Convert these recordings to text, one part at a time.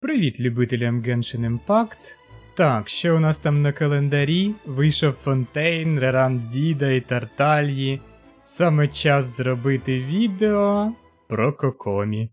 Привіт, любителям Genshin Impact. Так, що у нас там на календарі? Вийшов Фонтейн, Реран Діда і Тартальї. Саме час зробити відео про Кокомі.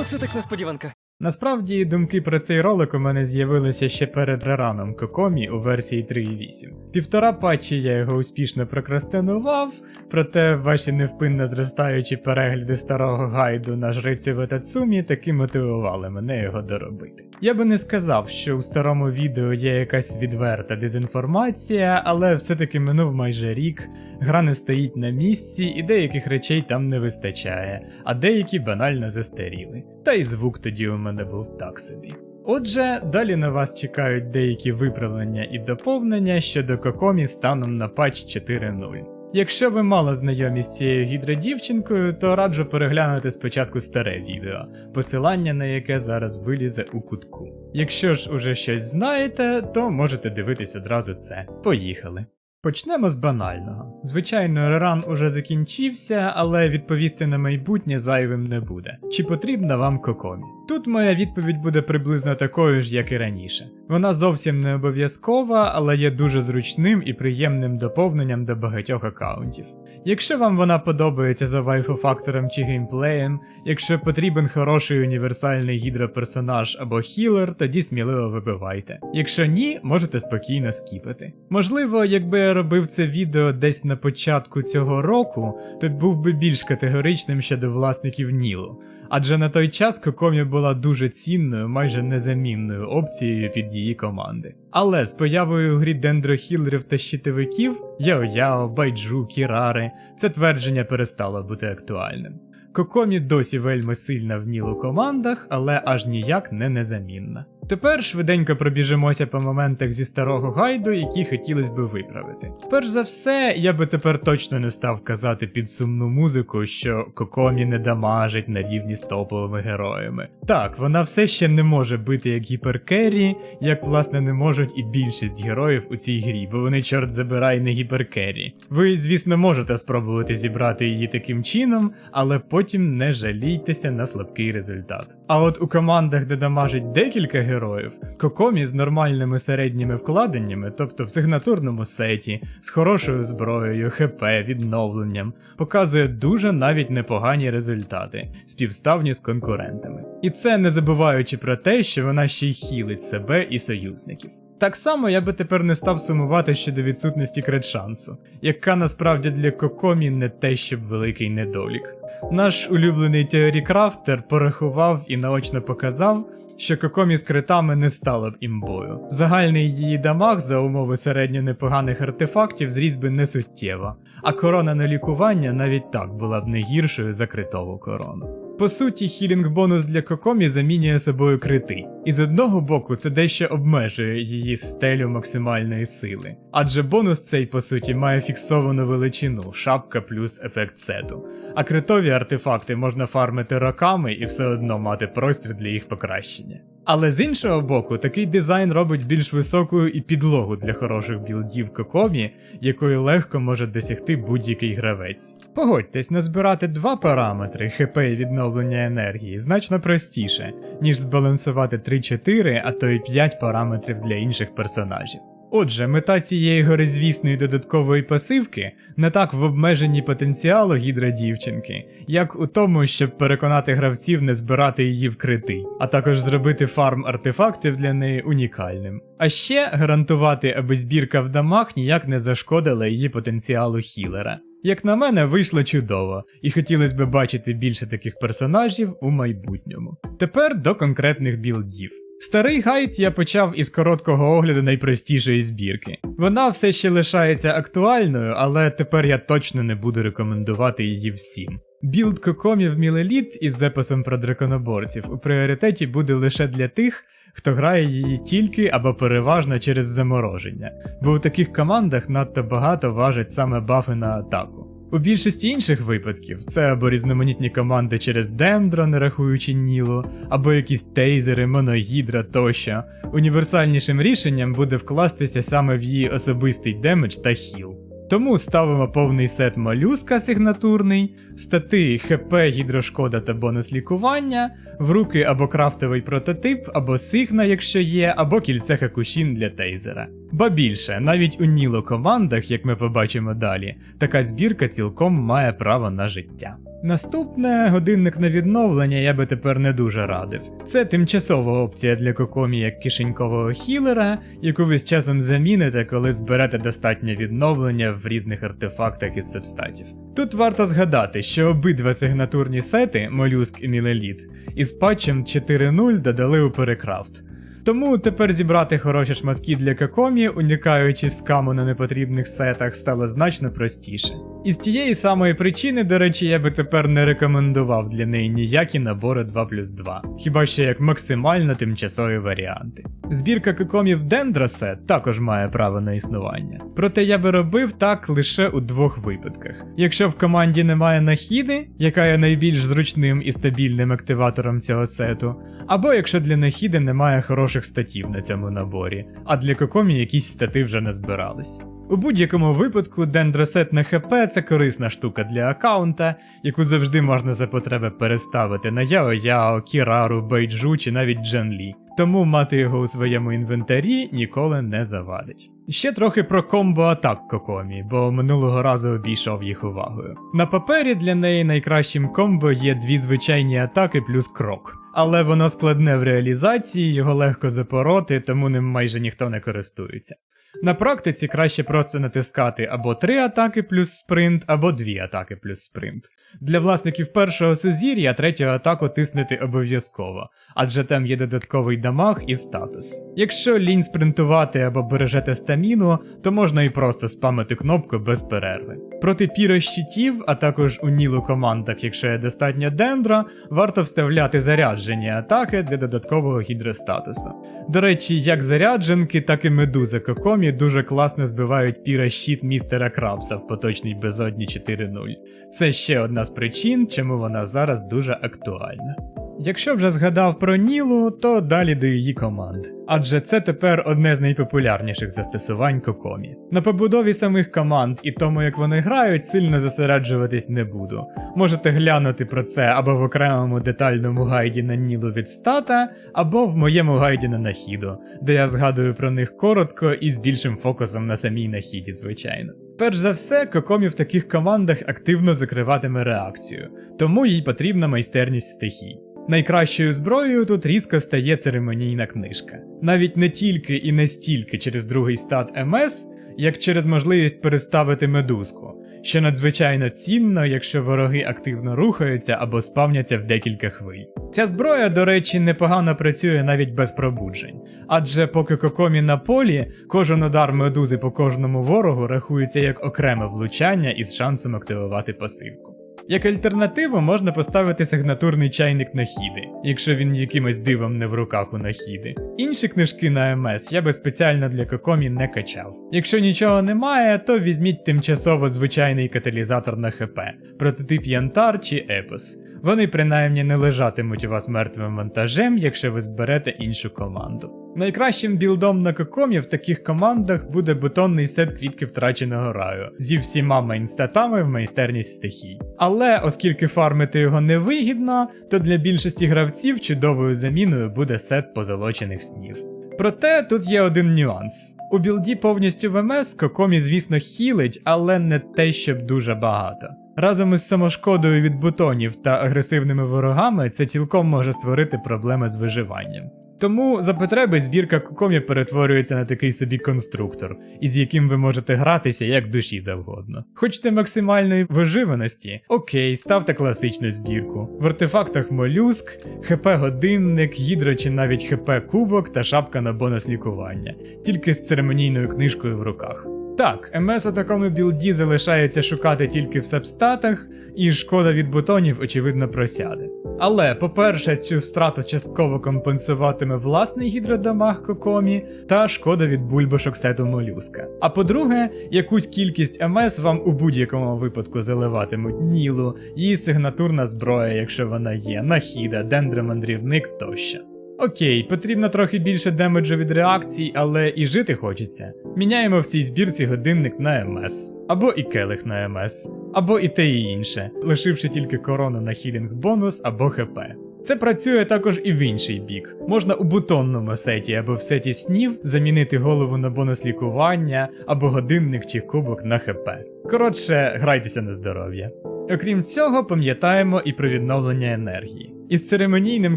Оце так несподіванка. Насправді, думки про цей ролик у мене з'явилися ще перед рераном Кокомі у версії 3.8. Півтора патчі я його успішно прокрастинував, проте ваші невпинно зростаючі перегляди старого гайду на жрицю Ветацумі таки мотивували мене його доробити. Я би не сказав, що у старому відео є якась відверта дезінформація, але все-таки минув майже рік, гра не стоїть на місці і деяких речей там не вистачає, а деякі банально застаріли. Та й звук тоді у мене був так собі. Отже, далі на вас чекають деякі виправлення і доповнення щодо Кокомі станом на патч 4.0. Якщо ви мало знайомі з цією гідродівчинкою, то раджу переглянути спочатку старе відео, посилання на яке зараз вилізе у кутку. Якщо ж уже щось знаєте, то можете дивитись одразу це. Поїхали. Почнемо з банального. Звичайно, реран уже закінчився, але відповісти на майбутнє зайвим не буде. Чи потрібна вам кокомі? Тут моя відповідь буде приблизно такою ж, як і раніше. Вона зовсім не обов'язкова, але є дуже зручним і приємним доповненням до багатьох аккаунтів. Якщо вам вона подобається за вайфу-фактором чи геймплеєм, якщо потрібен хороший універсальний гідроперсонаж або хілер, тоді сміливо вибивайте. Якщо ні, можете спокійно скіпати. Можливо, якби я робив це відео десь на початку цього року, то був би більш категоричним щодо власників Нілу. Адже на той час Кокомі була дуже цінною, майже незамінною опцією під її команди. Але з появою грі дендрохілерів та щитовиків Яо-Яо, Байджу, Кірари, це твердження перестало бути актуальним. Кокомі досі вельми сильна в Нілу командах, але аж ніяк не незамінна. Тепер швиденько пробіжимося по моментах зі старого гайду, які хотілося би виправити. Перш за все, я би тепер точно не став казати під сумну музику, що Кокомі не дамажить на рівні з топовими героями. Так, вона все ще не може бити як гіперкері, як власне не можуть і більшість героїв у цій грі, бо вони, чорт забирай, не гіперкері. Ви, звісно, можете спробувати зібрати її таким чином, але потім не жалійтеся на слабкий результат. А от у командах, де дамажить декілька героїв, героїв. Кокомі з нормальними середніми вкладеннями, тобто в сигнатурному сеті, з хорошою зброєю, ХП, відновленням, показує дуже навіть непогані результати, співставні з конкурентами. І це не забуваючи про те, що вона ще й хілить себе і союзників. Так само я би тепер не став сумувати щодо відсутності крит-шансу, яка насправді для Кокомі не те, щоб великий недолік. Наш улюблений теорікрафтер порахував і наочно показав, що Кокомі з критами не стало б імбою. Загальний її дамаг за умови середньо непоганих артефактів зріс би не суттєво, а корона на лікування навіть так була б не гіршою за критову корону. По суті, хілінг бонус для Кокомі замінює собою крити, і з одного боку це дещо обмежує її стелю максимальної сили, адже бонус цей по суті має фіксовану величину, шапка плюс ефект сету, а критові артефакти можна фармити роками і все одно мати простір для їх покращення. Але з іншого боку, такий дизайн робить більш високою і підлогу для хороших білдів Кокомі, якої легко може досягти будь-який гравець. Погодьтесь, назбирати два параметри ХП і відновлення енергії значно простіше, ніж збалансувати 3-4, а то й 5 параметрів для інших персонажів. Отже, мета цієї горизвісної додаткової пасивки не так в обмеженні потенціалу гідродівчинки, як у тому, щоб переконати гравців не збирати її в крити, а також зробити фарм артефактів для неї унікальним. А ще гарантувати, аби збірка в дамах ніяк не зашкодила її потенціалу хілера. Як на мене, вийшло чудово, і хотілося б бачити більше таких персонажів у майбутньому. Тепер до конкретних білдів. Старий гайд я почав із короткого огляду найпростішої збірки. Вона все ще лишається актуальною, але тепер я точно не буду рекомендувати її всім. Білд кокомів Мілеліт із записом про драконоборців у пріоритеті буде лише для тих, хто грає її тільки або переважно через замороження, бо у таких командах надто багато важать саме бафи на атаку. У більшості інших випадків це або різноманітні команди через дендро, не рахуючи Нілу, або якісь тейзери, моногідра тощо. Універсальнішим рішенням буде вкластися саме в її особистий демедж та хіл. Тому ставимо повний сет молюска сигнатурний, стати ХП, гідрошкода та бонус лікування, в руки або крафтовий прототип, або сигна, якщо є, або кільце хакушін для тейзера. Ба більше, навіть у Ніло командах, як ми побачимо далі, така збірка цілком має право на життя. Наступне годинник на відновлення я би тепер не дуже радив. Це тимчасова опція для Кокомі як кишенькового хілера, яку ви з часом заміните, коли зберете достатнє відновлення в різних артефактах із сабстатів. Тут варто згадати, що обидва сигнатурні сети, молюск і мілеліт, із патчем 4.0 додали у перекрафт. Тому тепер зібрати хороші шматки для Какомі, уникаючи скаму на непотрібних сетах, стало значно простіше. І з тієї самої причини, до речі, я би тепер не рекомендував для неї ніякі набори 2 плюс 2, хіба що як максимально тимчасові варіанти. Збірка Какомів Дендросет також має право на існування. Проте я би робив так лише у двох випадках. Якщо в команді немає нахіди, яка є найбільш зручним і стабільним активатором цього сету, або якщо для нахіди немає хороших статів на цьому наборі, а для Кокомі якісь стати вже не збирались. У будь-якому випадку дендросет на ХП це корисна штука для аккаунта, яку завжди можна за потреби переставити на Яо Яо, Кірару, Бейджу чи навіть Джен Лі. Тому мати його у своєму інвентарі ніколи не завадить. Ще трохи про комбо атак Кокомі, бо минулого разу обійшов їх увагою. На папері для неї найкращим комбо є дві звичайні атаки плюс крок. Але воно складне в реалізації, його легко запороти, тому ним майже ніхто не користується. На практиці краще просто натискати або 3 атаки плюс спринт, або 2 атаки плюс спринт. Для власників першого сузір'я третю атаку тиснути обов'язково, адже там є додатковий дамаг і статус. Якщо лінь спринтувати або бережете стаміну, то можна і просто спамити кнопку без перерви. Проти піра щитів, а також у нілу командах, якщо є достатньо дендро, варто вставляти заряджені атаки для додаткового гідростатусу. До речі, як зарядженки, так і медуза Кокомі дуже класно збивають піра щит містера Крабса в поточній безодні 4.0. Це ще одна з причин, чому вона зараз дуже актуальна. Якщо вже згадав про Нілу, то далі до її команд. Адже це тепер одне з найпопулярніших застосувань Кокомі. На побудові самих команд і тому, як вони грають, сильно зосереджуватись не буду. Можете глянути про це або в окремому детальному гайді на Нілу від стата, або в моєму гайді на Нахіду, де я згадую про них коротко і з більшим фокусом на самій Нахіді, звичайно. Перш за все, Кокомі в таких командах активно закриватиме реакцію, тому їй потрібна майстерність стихій. Найкращою зброєю тут різко стає церемонійна книжка. Навіть не тільки і не стільки через другий стат МС, як через можливість переставити медузку, що надзвичайно цінно, якщо вороги активно рухаються або спавняться в декілька хвиль. Ця зброя, до речі, непогано працює навіть без пробуджень, адже поки кокомі на полі, кожен удар медузи по кожному ворогу рахується як окреме влучання із шансом активувати пасивку. Як альтернативу можна поставити сигнатурний чайник Нахіди, якщо він якимось дивом не в руках у Нахіди. Інші книжки на МС я би спеціально для Кокомі не качав. Якщо нічого немає, то візьміть тимчасово звичайний каталізатор на ХП, прототип Янтар чи Епос. Вони принаймні не лежатимуть у вас мертвим вантажем, якщо ви зберете іншу команду. Найкращим білдом на Кокомі в таких командах буде бутонний сет квітки втраченого раю зі всіма мейнстатами в майстерність стихій. Але оскільки фармити його невигідно, то для більшості гравців чудовою заміною буде сет позолочених снів. Проте тут є один нюанс. У білді повністю в МС Кокомі, звісно, хілить, але не те, щоб дуже багато. Разом із самошкодою від бутонів та агресивними ворогами це цілком може створити проблеми з виживанням. Тому за потреби збірка Кокомі перетворюється на такий собі конструктор, із яким ви можете гратися як душі завгодно. Хочете максимальної виживаності? Окей, ставте класичну збірку. В артефактах молюск, ХП годинник, гідро чи навіть ХП кубок та шапка на бонус лікування, тільки з церемонійною книжкою в руках. Так, МС у такому білді залишається шукати тільки в сабстатах, і шкода від бутонів, очевидно, просяде. Але, по-перше, цю втрату частково компенсуватиме власний гідродамаг Кокомі та шкода від бульбашок сету молюска. А по-друге, якусь кількість МС вам у будь-якому випадку заливатимуть Нілу, її сигнатурна зброя, якщо вона є, нахіда, дендромандрівник тощо. Окей, потрібно трохи більше демеджу від реакцій, але і жити хочеться. Міняємо в цій збірці годинник на МС, або і келих на МС, або і те і інше, лишивши тільки корону на хілінг бонус або ХП. Це працює також і в інший бік. Можна у бутонному сеті або в сеті снів замінити голову на бонус лікування, або годинник чи кубок на ХП. Коротше, грайтеся на здоров'я. Окрім цього, пам'ятаємо і про відновлення енергії. Із церемонійним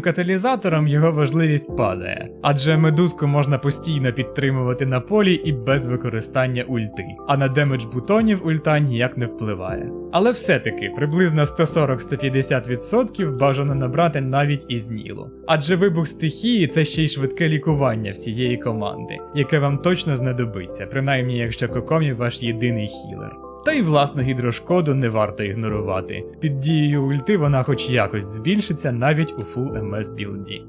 каталізатором його важливість падає, адже медузку можна постійно підтримувати на полі і без використання ульти, а на демедж бутонів ульта ніяк не впливає. Але все-таки приблизно 140-150% бажано набрати навіть із Нілу. Адже вибух стихії це ще й швидке лікування всієї команди, яке вам точно знадобиться, принаймні якщо Кокомі ваш єдиний хілер. Та й власну гідрошкоду не варто ігнорувати. Під дією ульти вона хоч якось збільшиться навіть у Full MS білді.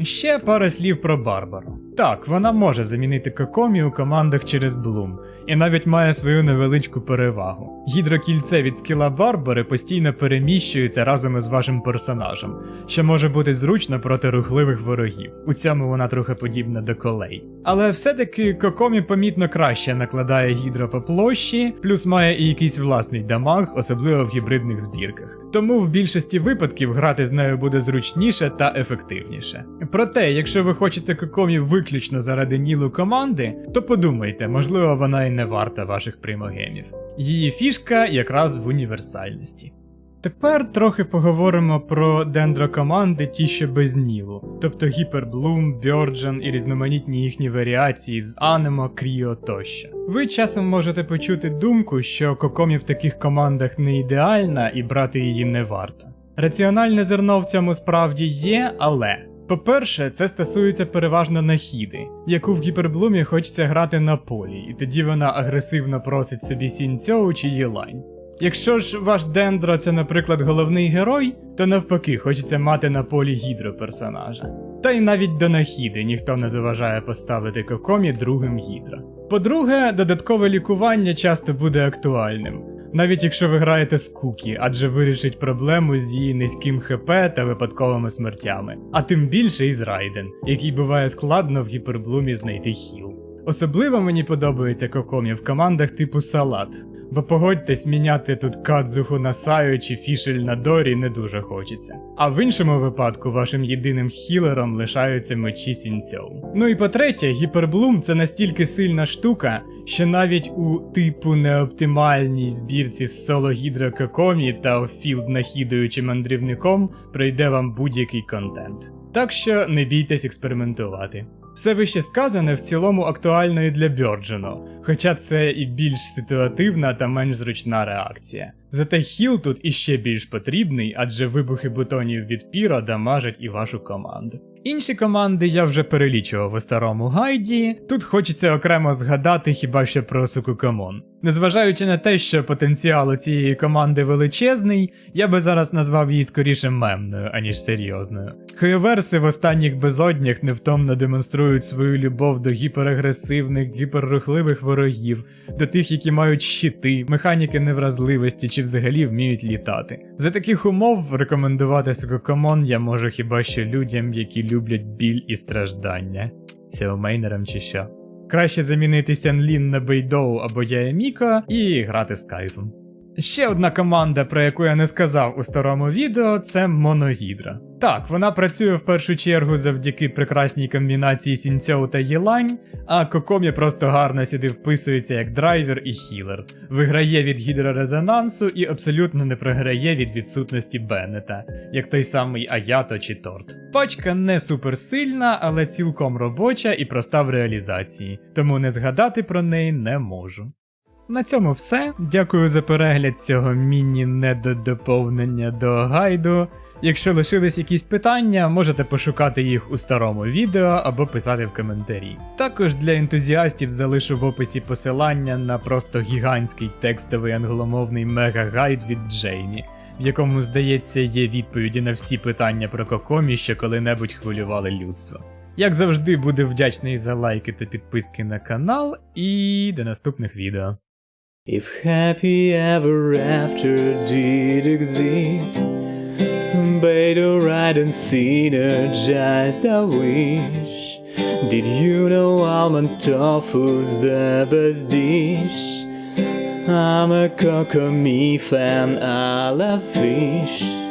Ще пара слів про Барбару. Так, вона може замінити Кокомі у командах через Блум, і навіть має свою невеличку перевагу. Гідрокільце від скіла Барбари постійно переміщується разом із вашим персонажем, що може бути зручно проти рухливих ворогів. У цьому вона трохи подібна до колей. Але все-таки Кокомі помітно краще накладає гідро по площі, плюс має і якийсь власний дамаг, особливо в гібридних збірках. Тому в більшості випадків грати з нею буде зручніше та ефективніше. Проте, якщо ви хочете Кокомі виключно заради нілу команди, то подумайте, можливо, вона і не варта ваших примогемів. Її фішка якраз в універсальності. Тепер трохи поговоримо про дендрокоманди ті, що без Нілу, тобто Гіперблум, Бьорджен і різноманітні їхні варіації з Анемо, Кріо тощо. Ви часом можете почути думку, що Кокомі в таких командах не ідеальна і брати її не варто. Раціональне зерно в цьому справді є, але. По-перше, це стосується переважно нахіди, яку в гіперблумі хочеться грати на полі, і тоді вона агресивно просить собі сінцьоу чи єлань. Якщо ж ваш дендро це, наприклад, головний герой, то навпаки хочеться мати на полі гідроперсонажа. Та й навіть до нахіди ніхто не заважає поставити кокомі другим гідро. По-друге, додаткове лікування часто буде актуальним, навіть якщо ви граєте з Кукі, адже вирішить проблему з її низьким ХП та випадковими смертями, а тим більше із Райден, який буває складно в гіперблумі знайти хіл. Особливо мені подобається Кокомі в командах типу Салат, бо погодьтесь, міняти тут Кадзуху на Саю чи Фішель на Дорі не дуже хочеться. А в іншому випадку вашим єдиним хілером лишаються мечі Сінцьоу. Ну і по-третє, гіперблум це настільки сильна штука, що навіть у типу неоптимальній збірці з соло гідро Кокомі та офілд нахідуючим мандрівником прийде вам будь-який контент. Так що не бійтесь експериментувати. Все вище сказане в цілому актуально і для Бьорджену, хоча це і більш ситуативна та менш зручна реакція. Зате хіл тут іще більш потрібний, адже вибухи бутонів від піра дамажать і вашу команду. Інші команди я вже перелічував у старому гайді, тут хочеться окремо згадати хіба що про Сукукамон. Незважаючи на те, що потенціал у цієї команди величезний, я би зараз назвав її скоріше мемною, аніж серйозною. Хойоверси в останніх безоднях невтомно демонструють свою любов до гіперагресивних, гіперрухливих ворогів, до тих, які мають щити, механіки невразливості чи взагалі вміють літати. За таких умов рекомендувати Сукукамон я можу хіба що людям, які люблять біль і страждання. Сіомейнерам чи що. Краще замінити Сянлін на Бейдоу або Яеміко і грати з кайфом. Ще одна команда, про яку я не сказав у старому відео, це Моногідра. Так, вона працює в першу чергу завдяки прекрасній комбінації Сінцьоу та Єлань, а Кокомі просто гарно сюди вписується як драйвер і хілер, виграє від гідрорезонансу і абсолютно не програє від відсутності Беннета, як той самий Аято чи Торт. Пачка не суперсильна, але цілком робоча і проста в реалізації, тому не згадати про неї не можу. На цьому все. Дякую за перегляд цього міні-недодоповнення до гайду. Якщо лишились якісь питання, можете пошукати їх у старому відео або писати в коментарі. Також для ентузіастів залишу в описі посилання на просто гігантський текстовий англомовний мега-гайд від Джеймі, в якому, здається, є відповіді на всі питання про Кокомі, що коли-небудь хвилювали людство. Як завжди, буду вдячний за лайки та підписки на канал, і до наступних відео. If happy ever after did exist, to ride and synergized a wish. Did you know almond tofu's the best dish? I'm a kokomi fan, I love fish.